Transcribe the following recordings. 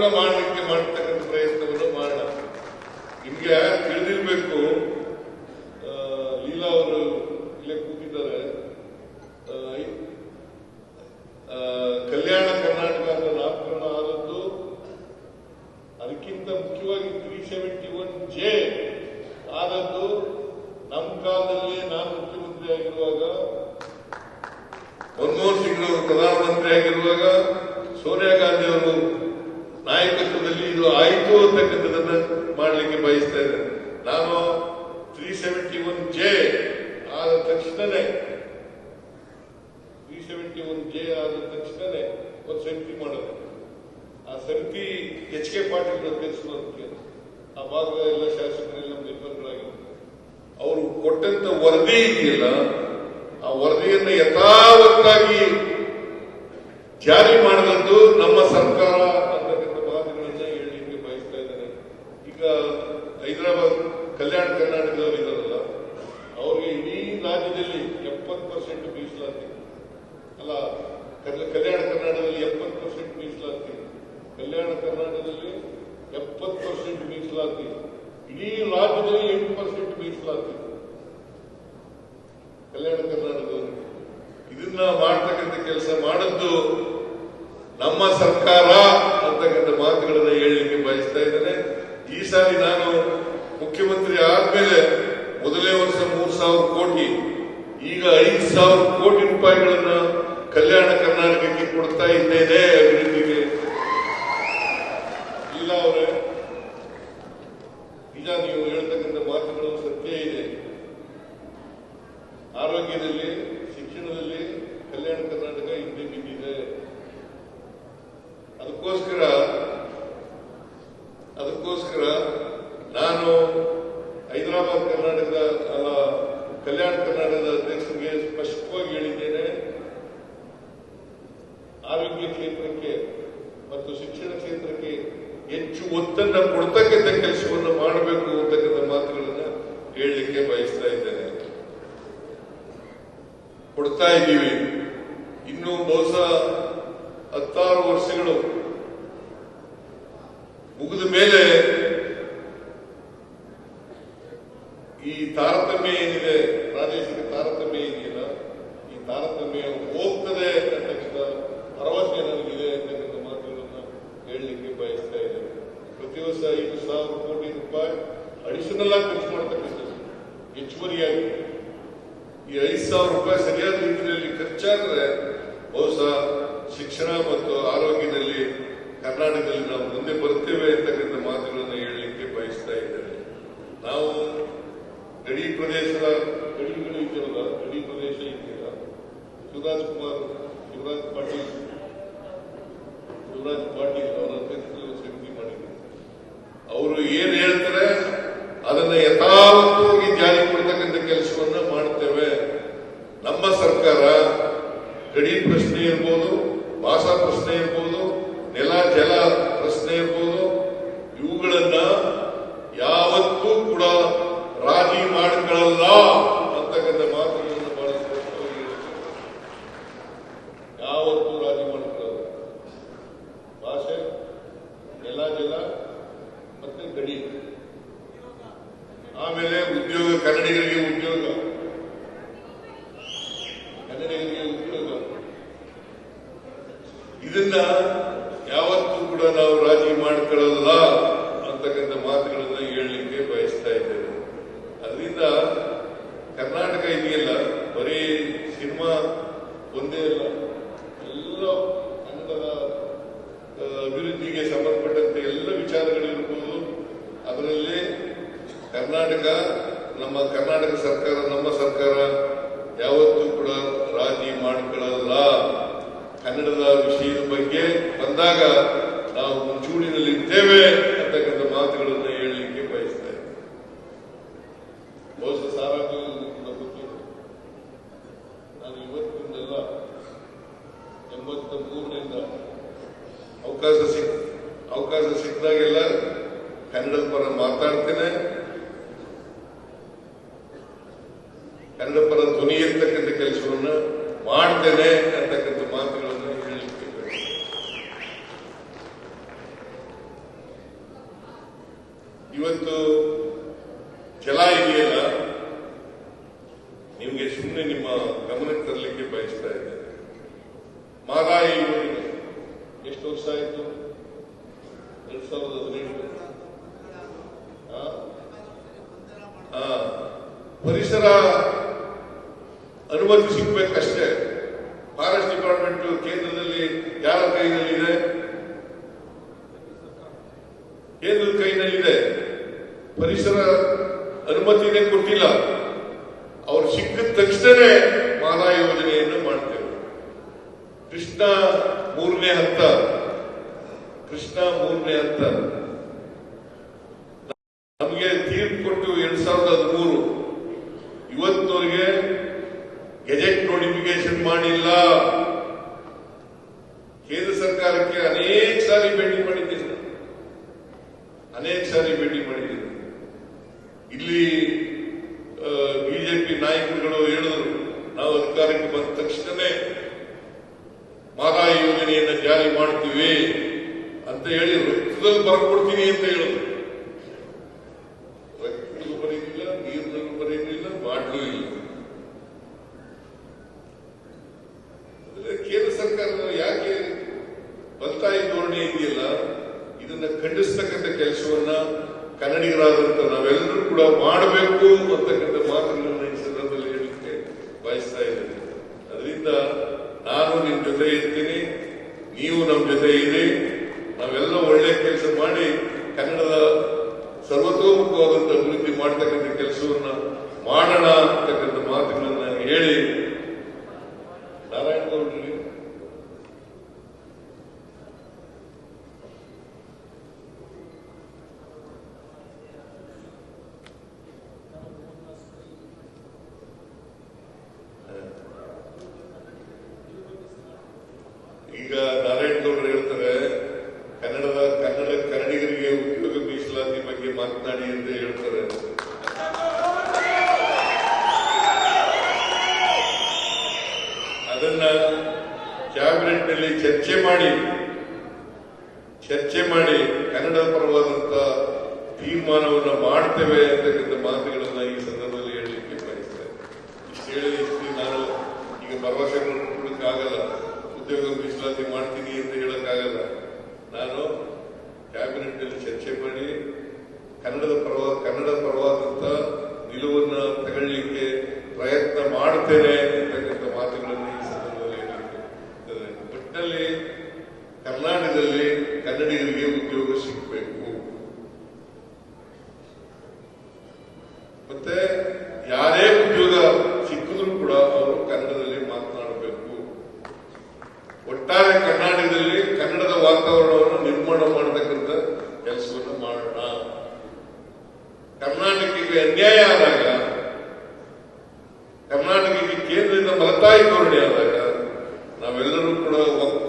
ಕೂಡ ಮಾಡಲಿಕ್ಕೆ ಮಾಡ್ತಕ್ಕಂಥ ಪ್ರಯತ್ನವನ್ನು ಮಾಡೋಣ. ನಿಮ್ಗೆ ತಿಳಿದಿರ್ಬೇಕು ಲೀಲಾ ಅವರು ಇಲ್ಲೇ ಕೂತಿದ್ದಾರೆ. ಕಲ್ಯಾಣ ಕರ್ನಾಟಕ ಅಂತ ನಾಮಕರಣ ಆದದ್ದು ಅದಕ್ಕಿಂತ ಮುಖ್ಯವಾಗಿ ತ್ರೀ ಸೆವೆಂಟಿ ಒನ್ ಜೆ ಆದದ್ದು ನಮ್ಮ ಕಾಲದಲ್ಲಿ ನಾನು ಮುಖ್ಯಮಂತ್ರಿ ಆಗಿರುವಾಗ ಮನಮೋಹನ್ ಸಿಂಗ್ ಅವರು ಪ್ರಧಾನಮಂತ್ರಿ ಆಗಿರುವಾಗ ಸೋನಿಯಾ ಗಾಂಧಿ ಅವರು ನಾಯಕತ್ವದಲ್ಲಿ ಇದು ಆಯಿತು ಅಂತಕ್ಕಂಥದನ್ನ ಮಾಡಲಿಕ್ಕೆ ಬಯಸ್ತಾ ಇದ್ದೇನೆ ನಾನು ತ್ರೀ ಸೆವೆಂಟಿ ಒನ್ ಜೆ ಆದ ತಕ್ಷಣನೇ ತ್ರೀ ಸೆವೆಂಟಿ ಒನ್ ಜೆ ಆದ ತಕ್ಷಣನೇ ಒಂದು ಸಮಿತಿ ಮಾಡೋದು. ಆ ಸಮಿತಿ ಎಚ್ ಕೆ ಪಾಟೀಲ್ ಅಧ್ಯಕ್ಷರು ಆ ಭಾಗದ ಎಲ್ಲ ಶಾಸಕರೆಲ್ಲ ಮೆಂಬರ್ಗಳಾಗಿರ್ತಾರೆ ಅವರು ಕೊಟ್ಟಂತ ವರದಿ ಇದೆಯಲ್ಲ, ಆ ವರದಿಯನ್ನು ಯಥಾವತ್ತಾಗಿ ಜಾರಿ ಮಾಡಿದಂತೂ ನಮ್ಮ ಸರ್ಕಾರ ಅಂತಕ್ಕಂಥ ಮಾತುಗಳನ್ನ ಹೇಳಲಿಕ್ಕೆ ಬಯಸ್ತಾ ಇದ್ದಾರೆ ಈಗ ಹೈದರಾಬಾದ್, ಕಲ್ಯಾಣ ಕರ್ನಾಟಕದವರು ಇದ್ದಾರಲ್ಲ, ಅವ್ರಿಗೆ ಇಡೀ ರಾಜ್ಯದಲ್ಲಿ ಎಪ್ಪತ್ತು ಪರ್ಸೆಂಟ್ ಮೀಸಲಾತಿ. ಅಲ್ಲ ಕಲ್- ಕಲ್ಯಾಣ ಕರ್ನಾಟಕದಲ್ಲಿ ಎಪ್ಪತ್ತು ಪರ್ಸೆಂಟ್ ಮೀಸಲಾತಿ. ಕಲ್ಯಾಣ ಕರ್ನಾಟಕದಲ್ಲಿ ಎಪ್ಪತ್ತು ಪರ್ಸೆಂಟ್ ಮೀಸಲಾತಿ. ಇಡೀ ರಾಜ್ಯದಲ್ಲಿ ಎಂಟು ಪರ್ಸೆಂಟ್ ಮೀಸಲಾತಿ. ಕಲ್ಯಾಣ ಕರ್ನಾಟಕದವರು ಇದನ್ನ ಮಾಡ್ತಕ್ಕಂಥ ಕೆಲಸ ಮಾಡದ್ದು ನಮ್ಮ ಸರ್ಕಾರ ಅಂತಕ್ಕಂಥ ಮಾತುಗಳನ್ನ ಹೇಳಲಿಕ್ಕೆ ಬಯಸ್ತಾ ಇದ್ದೇನೆ ಈ ಸಾರಿ ನಾನು ಮುಖ್ಯಮಂತ್ರಿ ಆದ್ಮೇಲೆ ಮೊದಲನೇ ವರ್ಷ ಮೂರ್ ಸಾವಿರ ಕೋಟಿ ಈಗ ಐದು ಸಾವಿರ ಕೋಟಿ ರೂಪಾಯಿಗಳನ್ನ ಕಲ್ಯಾಣ ಕರ್ನಾಟಕಕ್ಕೆ ಕೊಡ್ತಾ ಇದ್ದೇನೆ ಅಭಿವೃದ್ಧಿಗೆ ಇಲ್ಲ ಅವರೇ ನಿಜ ನೀವು ಹೇಳ್ತಕ್ಕಂಥ ಮಾತುಗಳು ಸತ್ಯ ಇದೆ ಆರೋಗ್ಯದಲ್ಲಿ, ಶಿಕ್ಷಣದಲ್ಲಿ, ಕಲ್ಯಾಣ ಕರ್ನಾಟಕ ಹಿಂದೆ ಬಿದ್ದಿದೆ ಅದಕ್ಕೋಸ್ಕರ ಅದಕ್ಕೋಸ್ಕರ ನಾನು ಹೈದರಾಬಾದ್ ಕರ್ನಾಟಕದ, ಅಲ್ಲ, ಕಲ್ಯಾಣ ಕರ್ನಾಟಕದ ಅಧ್ಯಕ್ಷರಿಗೆ ಸ್ಪಷ್ಟವಾಗಿ ಹೇಳಿದ್ದೇನೆ. ಆರೋಗ್ಯ ಕ್ಷೇತ್ರಕ್ಕೆ ಮತ್ತು ಶಿಕ್ಷಣ ಕ್ಷೇತ್ರಕ್ಕೆ ಹೆಚ್ಚು ಒತ್ತನ್ನು ಕೊಡ್ತಕ್ಕಂಥ ಕೆಲಸವನ್ನು ಮಾಡಬೇಕು ಅಂತಕ್ಕಂಥ ಮಾತುಗಳನ್ನು ಹೇಳಲಿಕ್ಕೆ ಬಯಸ್ತಾ ಇದ್ದೇನೆ. ಕೊಡ್ತಾ ಇದ್ದೀವಿ. ಇನ್ನು ಬಹುಶಃ ಹತ್ತಾರು ವರ್ಷಗಳು ಕನ್ನಡಿಗರಿಗೆ ನಾವು ಮುಂಚೂಣಿನಲ್ಲಿ ಇದ್ದೇವೆ ಅಂತಕ್ಕಂಥ ಮಾತುಗಳನ್ನು ಹೇಳಲಿಕ್ಕೆ ಬಯಸ್ತಾ ಇದ್ದೇನೆ ಬಹುಶಃ ಸಾರಾಗೂ ನಾನು ಇವತ್ತಿಂದಲ್ಲ ಎಂಬತ್ತ ಮೂರರಿಂದ ಅವಕಾಶ ಸಿಕ್, ಅವಕಾಶ ಸಿಕ್ಕಿದಾಗೆಲ್ಲ ಕನ್ನಡದ ಪರ ಮಾತಾಡ್ತೇನೆ. ಕನ್ನಡ ಪರ ಧ್ವನಿ ಇರ್ತಕ್ಕಂಥ ಕೆಲಸವನ್ನು ಮಾಡ್ತೇನೆ ಅಂತಕ್ಕಂಥ ಮಾತುಗಳನ್ನು ಹೇಳಲಿಕ್ಕೆ ಬಯಸ್ತೇನೆ. ಇವತ್ತು ಜಲ ಇದೆಯಲ್ಲ ನಿಮಗೆ ಸುಮ್ಮನೆ ನಿಮ್ಮ ಗಮನಕ್ಕೆ ತರಲಿಕ್ಕೆ ಬಯಸ್ತಾ ಇದ್ದೇನೆ ಮಾರಾಯಿ ಯೋಜನೆ ಆಯಿತು. ಎರಡ್ ಸಾವಿರದ ಹದಿನೆಂಟು. ಪರಿಸರ ಅನುಮತಿ ಸಿಗ್ಬೇಕಷ್ಟೇ. ಫಾರೆಸ್ಟ್ ಡಿಪಾರ್ಟ್ಮೆಂಟ್ ಕೇಂದ್ರದಲ್ಲಿ ಯಾರ ಕೈನಲ್ಲಿದೆ ಕೇಂದ್ರದ ಕೈನಲ್ಲಿದೆ ಪರಿಸರ ಅನುಮತಿನೇ ಕೊಟ್ಟಿಲ್ಲ. ಅವ್ರು ಸಿಕ್ಕ ತಕ್ಷಣ ಮಾಲಾ ಯೋಜನೆಯನ್ನು ಮಾಡ್ತೇವೆ. ಕೃಷ್ಣ ಮೂರನೇ ಹಂತ. ಕೃಷ್ಣ ಮೂರನೇ ಅಂತ. ನಮಗೆ ತೀರ್ಪು ಕೊಟ್ಟು ಎರಡ್ ಸಾವಿರದ ಹದಿಮೂರು. ಇವತ್ತವರಿಗೆ ಗೆಜೆಟ್ ನೋಟಿಫಿಕೇಶನ್ ಮಾಡಿಲ್ಲ. ಕೇಂದ್ರ ಸರ್ಕಾರಕ್ಕೆ ಅನೇಕ ಸಾರಿ ಭೇಟಿ ಮಾಡಿದ್ದೀನಿ. ಅನೇಕ ಸಾರಿ ಭೇಟಿ ಮಾಡಿದ್ದೀನಿ. ಇಲ್ಲಿ ಬಿಜೆಪಿ ನಾಯಕರುಗಳು ಹೇಳಿದ್ರು, ನಾವು ಅಧಿಕಾರಕ್ಕೆ ಬಂದ ತಕ್ಷಣನೇ ಮಾರಾಯಿ ಯೋಜನೆಯನ್ನು ಜಾರಿ ಮಾಡ್ತೀವಿ. ಅಂತ ಹೇಳಿ ರಕ್ತದಲ್ಲಿ ಬರ್ಕೊಡ್ತೀನಿ ಅಂತ ಹೇಳಿದ್ರು ರಕ್ತದಲ್ಲೂ ಬರೆಯಲಿಲ್ಲ ನೀರಿನಲ್ಲೂ ಬರೆಯಲಿಲ್ಲ ಮಾಡಲೂ ಇಲ್ಲ ಅಂದ್ರೆ ಕೇಂದ್ರ ಸರ್ಕಾರ ಯಾಕೆ ಬಲತಾಯಿ ಧೋರಣೆ ಇದೆಯಲ್ಲ ಇದನ್ನ ಖಂಡಿಸ್ತಕ್ಕಂಥ ಕೆಲಸವನ್ನ ಕನ್ನಡಿಗರಾದಂತ ನಾವೆಲ್ಲರೂ ಕೂಡ ಮಾಡಬೇಕು ಅಂತಕ್ಕಂಥ ಮಾತುಗಳನ್ನು ಈ ಸಂದರ್ಭದಲ್ಲಿ ಹೇಳಲಿಕ್ಕೆ ಬಯಸ್ತಾ ಇದ್ದೇನೆ ಅದರಿಂದ ನಾನು ನಿಮ್ ಜೊತೆ ಇರ್ತೀನಿ ನೀವು ನಮ್ಮ ಜೊತೆ ಇರಿ ಕೆಲಸ ಮಾಡಿ ಕನ್ನಡದ ಸರ್ವತೋಮುಖವಾದಂತಹ ಅಭಿವೃದ್ಧಿ ಮಾಡ್ತಕ್ಕಂಥ ಕೆಲಸವನ್ನು ಮಾಡೋಣ ಅಂತಕ್ಕಂಥ ಮಾತುಗಳನ್ನ ಹೇಳಿ ನಾರಾಯಣ ಗೌಡ್ರಿಗೆ ಈಗ ನಾರಾಯಣ ಗೌಡರು ಹೇಳ್ತಾರೆ ಕನ್ನಡದ ಕನ್ನಡ ಕನ್ನಡಿಗರಿಗೆ ಉದ್ಯೋಗ ಮೀಸಲಾತಿ ಬಗ್ಗೆ ಮಾತನಾಡಿ ಅಂತ ಹೇಳ್ತಾರೆ ಅದನ್ನ ಕ್ಯಾಬಿನೆಟ್ನಲ್ಲಿ ಚರ್ಚೆ ಮಾಡಿ ಚರ್ಚೆ ಮಾಡಿ ಕನ್ನಡ ಪರವಾದಂತ ತೀರ್ಮಾನವನ್ನು ಮಾಡ್ತೇವೆ ಅಂತಕ್ಕಂಥ ಮಾತುಗಳನ್ನ ಈ ಸಂದರ್ಭದಲ್ಲಿ ಹೇಳಲಿಕ್ಕೆ ಬಯಸ್ತೇನೆ. ಇಷ್ಟು ಹೇಳಿ ನಾನು ಈಗ ಭರವಸೆ ಕೊಡೋಕ್ಕಾಗಲ್ಲ. ಉದ್ಯೋಗ ಮೀಸಲಾತಿ ಮಾಡ್ತೀನಿ ಅಂತ ಹೇಳಕ್ಕಾಗಲ್ಲ. ನಾನು ಕ್ಯಾಬಿನೆಟ್ ಅಲ್ಲಿ ಚರ್ಚೆ ಮಾಡಿ ಕನ್ನಡದ ಪರವ, ಕನ್ನಡ ಪರವಾದಂತ ನಿಲುವನ್ನ ತಗೊಳ್ಳಿಕ್ಕೆ ಪ್ರಯತ್ನ ಮಾಡ್ತೇನೆ ಅಂತಕ್ಕಂಥ ಮಾತುಗಳನ್ನು ಈ ಸಂದರ್ಭದಲ್ಲಿ ಹೇಳಲಿಕ್ಕೆ ಇರ್ತದೆ. ಒಟ್ಟಿನಲ್ಲಿ ಕರ್ನಾಟಕದಲ್ಲಿ ಕನ್ನಡಿಗರಿಗೆ ಉದ್ಯೋಗ ಸಿಗಬೇಕು ಮತ್ತೆ ಯಾರೇ ಉದ್ಯೋಗ ಸಿಕ್ಕಿದ್ರು ಕೂಡ ಅವರು ಕನ್ನಡದಲ್ಲಿ ಮಾತನಾಡಬೇಕು ಒಟ್ಟಾರೆ ಕರ್ನಾಟಕದಲ್ಲಿ ಕನ್ನಡದ ವಾತಾವರಣವನ್ನು ನಿರ್ಮಾಣ ಮಾಡತಕ್ಕಂಥ ಕೆಲಸವನ್ನು ಮಾಡೋಣ. ಕರ್ನಾಟಕಕ್ಕೆ ಅನ್ಯಾಯ ಆದಾಗ ಕರ್ನಾಟಕಕ್ಕೆ ಕೇಂದ್ರದಿಂದ ಮಲತಾಯಿ ಧೋರಣೆ ಆದಾಗ ನಾವೆಲ್ಲರೂ ಕೂಡ ಒಗ್-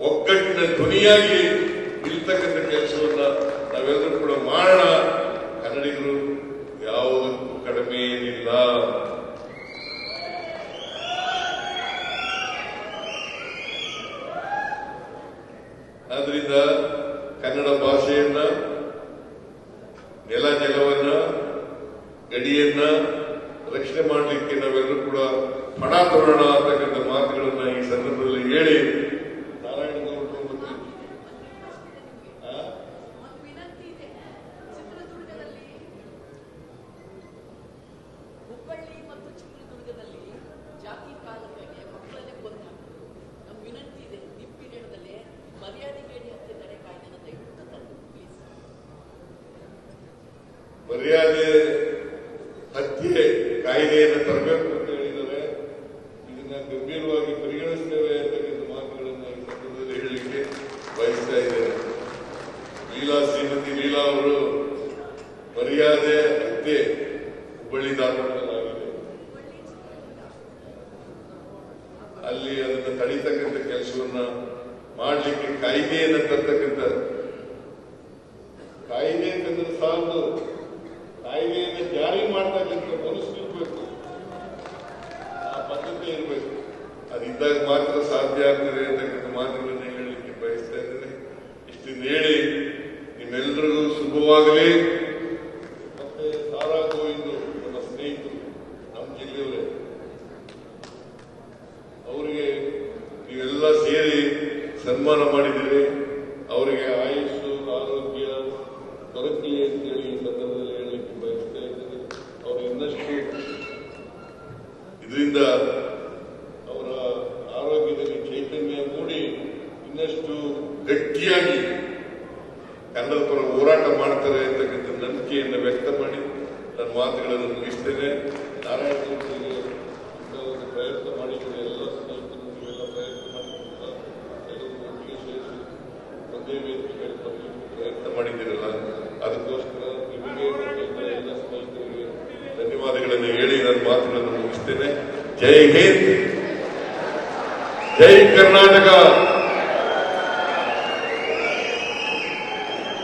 ಒಗ್ಗಟ್ಟಿನ ಧ್ವನಿಯಾಗಿ ನಿಲ್ತಕ್ಕಂಥ ಕೆಲಸವನ್ನ ನಾವೆಲ್ಲರೂ ಕೂಡ ಮಾಡೋಣ ಕನ್ನಡಿಗರು ಯಾವುದಕ್ಕೂ ಕಡಿಮೆ ಏನಿಲ್ಲ ಆದ್ರಿಂದ ಕನ್ನಡ ಭಾಷೆಯನ್ನ ನೆಲ ಜಲವನ್ನ ಗಡಿಯನ್ನ ರಕ್ಷಣೆ ಮಾಡಲಿಕ್ಕೆ ನಾವೆಲ್ಲರೂ ಕೂಡ ಪಣ ತೊಡೋಣ ಅಂತಕ್ಕಂಥ ಮಾತುಗಳನ್ನ ಈ ಸಂದರ್ಭದಲ್ಲಿ ಹೇಳಿ ನಾರಾಯಣ ಗೌಡರು ಮತ್ತು ಆ? ಒಂದು ವಿನಂತಿ ಇದೆ ಚಿತ್ರದುರ್ಗದಲ್ಲಿ ಹುಬ್ಬಳ್ಳಿ ಮತ್ತು ಚಿತ್ರದುರ್ಗದಲ್ಲಿ ಜಾತಿ ಕಾಲಕ್ಕೆ ಮಕ್ಕಳನ್ನೇ ಕೊಂದ ನಮ್ಮ ವಿನಂತಿ ಇದೆ ದಿಪ್ ಪೀರಿಯಡ್ದಲ್ಲಿ ಮರ್ಯಾದೆ ಕೇಳಿ ಹತ್ಯೆ ತಡೆ ಕಾಯ್ದೆನ ದಯವಿಟ್ಟು ತಂದು ಪ್ಲೀಸ್ ಮರ್ಯಾದೆ ಹತ್ಯೆ ಕಾಯ್ದೆಯನ್ನು ತರಬೇಕು ಅಂತ ಹೇಳಿದರೆ ಇದನ್ನ ಗಂಭೀರವಾಗಿ ಪರಿಗಣಿಸ್ತೇವೆ ಅಂತಕ್ಕಂಥ ಮಾತುಗಳನ್ನು ಈ ಸಂದರ್ಭದಲ್ಲಿ ಹೇಳಲಿಕ್ಕೆ ಬಯಸ್ತಾ ಇದ್ದೇನೆ. ಲೀಲಾ ಶ್ರೀಮತಿ ಲೀಲಾ ಅವರು ಮರ್ಯಾದೆ ಹತ್ಯೆ ಹುಬ್ಬಳ್ಳಿ ಧಾರವಾಡದಲ್ಲಾಗಿದೆ ಅಲ್ಲಿ ಅದನ್ನು ತಡಿತಕ್ಕಂಥ ಕೆಲಸವನ್ನ ಮಾಡಲಿಕ್ಕೆ ಕಾಯ್ದೆಯನ್ನು ತರ್ತಕ್ಕಂಥ ಕಾಯ್ದೆ ಅಂತಂದ್ರೆ ಸಾಲದು. कुमार ಇನ್ನಷ್ಟು ಗಟ್ಟಿಯಾಗಿ ಕನ್ನಡ ಪರ ಹೋರಾಟ ಮಾಡ್ತಾರೆ ಅಂತಕ್ಕಂಥ ನಂಬಿಕೆಯನ್ನು ವ್ಯಕ್ತ ಮಾಡಿ ನನ್ನ ಮಾತುಗಳನ್ನು ಮುಗಿಸ್ತೇನೆ. ನಾರಾಯಣ ಪ್ರಯತ್ನ ಮಾಡಿದರೆ ಎಲ್ಲ ಸ್ನೇಹಿತರು ಪ್ರಯತ್ನ ಒಂದೇ ವೇದಿಕೆಯಲ್ಲಿ ಪ್ರಯತ್ನ ಮಾಡಿದ್ದೀರಲ್ಲ, ಅದಕ್ಕೋಸ್ಕರ ನಿಮಗೆ ಎಲ್ಲ ಸ್ನೇಹಿತರಿಗೆ ಧನ್ಯವಾದಗಳನ್ನು ಹೇಳಿ ನನ್ನ ಮಾತುಗಳನ್ನು ಮುಗಿಸ್ತೇನೆ. ಜೈ ಹಿಂದ್! ಜೈ ಕರ್ನಾಟಕ!